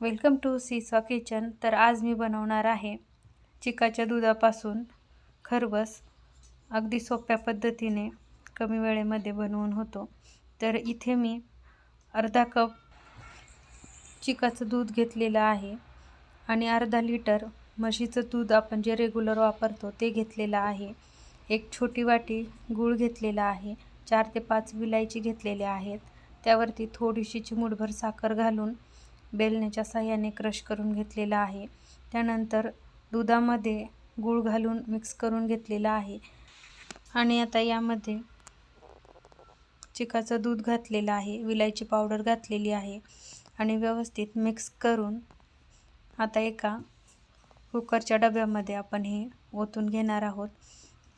Welcome to सीसा kitchen तर आज मी बनवणार आहे चिकाच्या दुधापासून खरबस. अगदी सोप्या पद्धतीने कमी वेळेमध्ये बनवून होतो. तर इथे मी अर्धा कप चिकाचं दूध घेतलेलं आहे आणि अर्धा लिटर म्हशीचं दूध आपण जे रेग्युलर वापरतो ते घेतलेलं आहे. एक छोटी वाटी गूळ घेतलेला आहे. चार ते पाच विलायची घेतलेले आहेत. त्यावरती थोडीशी चिमूटभर साखर घालून बेलण्याच्या साह्याने क्रश करून घेतलेला आहे. त्यानंतर दुधामध्ये गूळ घालून मिक्स करून घेतलेला आहे. आणि आता यामध्ये चिकाचं दूध घातलेलं आहे. विलायची पावडर घातलेली आहे. आणि व्यवस्थित मिक्स करून आता एका कुकरच्या डब्यामध्ये आपण हे ओतून घेणार आहोत.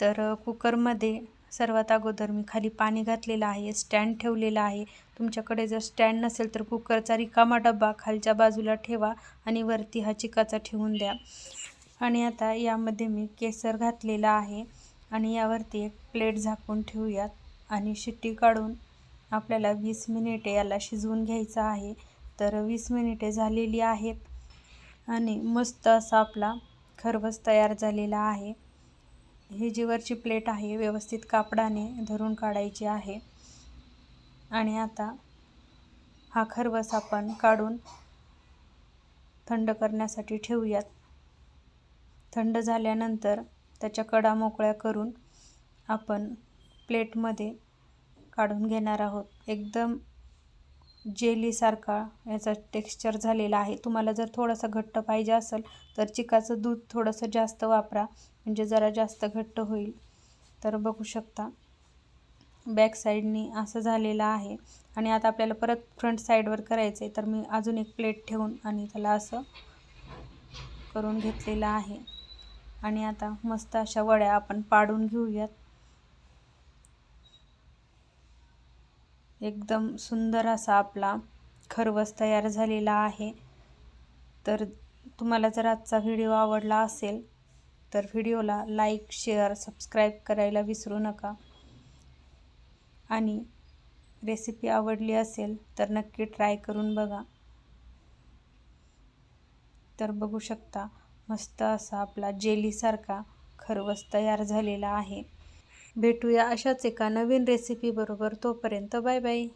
तर कुकरमध्ये सर्वात अगोदर मी खाली पाणी घातलेलं आहे स्टँड ठेवलेला आहे. तुमच्याकडे जर स्टँड नसेल तर कुकरचा रिकामा डब्बा खालच्या बाजूला ठेवा आणि वरती हा चिकाचा ठेवून द्या. आणि आता यामध्ये मी केसर घातलेला आहे आणि यावरती एक प्लेट झाकून ठेवूयात आणि शिट्टी काढून आपल्याला वीस मिनिटे याला शिजवून घ्यायचं आहे. तर वीस मिनिटे झालेली आहेत आणि मस्त असा आपला खरवस तयार झालेला आहे. ही जी वरची प्लेट आहे व्यवस्थित कापडाने धरून काढायची आहे. आणि आता हा खरवस आपण काढून थंड करण्यासाठी ठेवूयात. थंड झाल्यानंतर त्याच्या कडा मोकळ्या करून आपण प्लेटमध्ये काढून घेणार आहोत. एकदम जेलीसारखा याचा टेक्स्चर झालेला आहे. तुम्हाला जर थोडासा घट्ट पाहिजे असेल तर चिकाचं दूध थोडंसं जास्त वापरा. म्हणजे जरा जास्त घट्ट होईल. तर बघू शकता. बॅक साईडनी असं झालेलं आहे. आणि आता आपल्याला परत फ्रंट साईडवर करायचं आहे तर मी अजून एक प्लेट ठेवून आणि त्याला असं करून घेतलेलं आहे. आणि आता मस्त अशा वड्या आपण पाडून घेऊयात. एकदम सुंदर असा आपला खरवस तयार झालेला आहे. तर तुम्हाला जर आजचा व्हिडिओ आवडला असेल तर व्हिडिओला लाईक शेअर सबस्क्राईब करायला विसरू नका. आणि रेसिपी आवडली असेल तर नक्की ट्राय करून बघा. तर बघू शकता मस्त असा आपला जेलीसारखा खरवस तयार झालेला आहे. भेटूया अशाच एका नवीन रेसिपीबरोबर तोपर्यंत बाय बाय.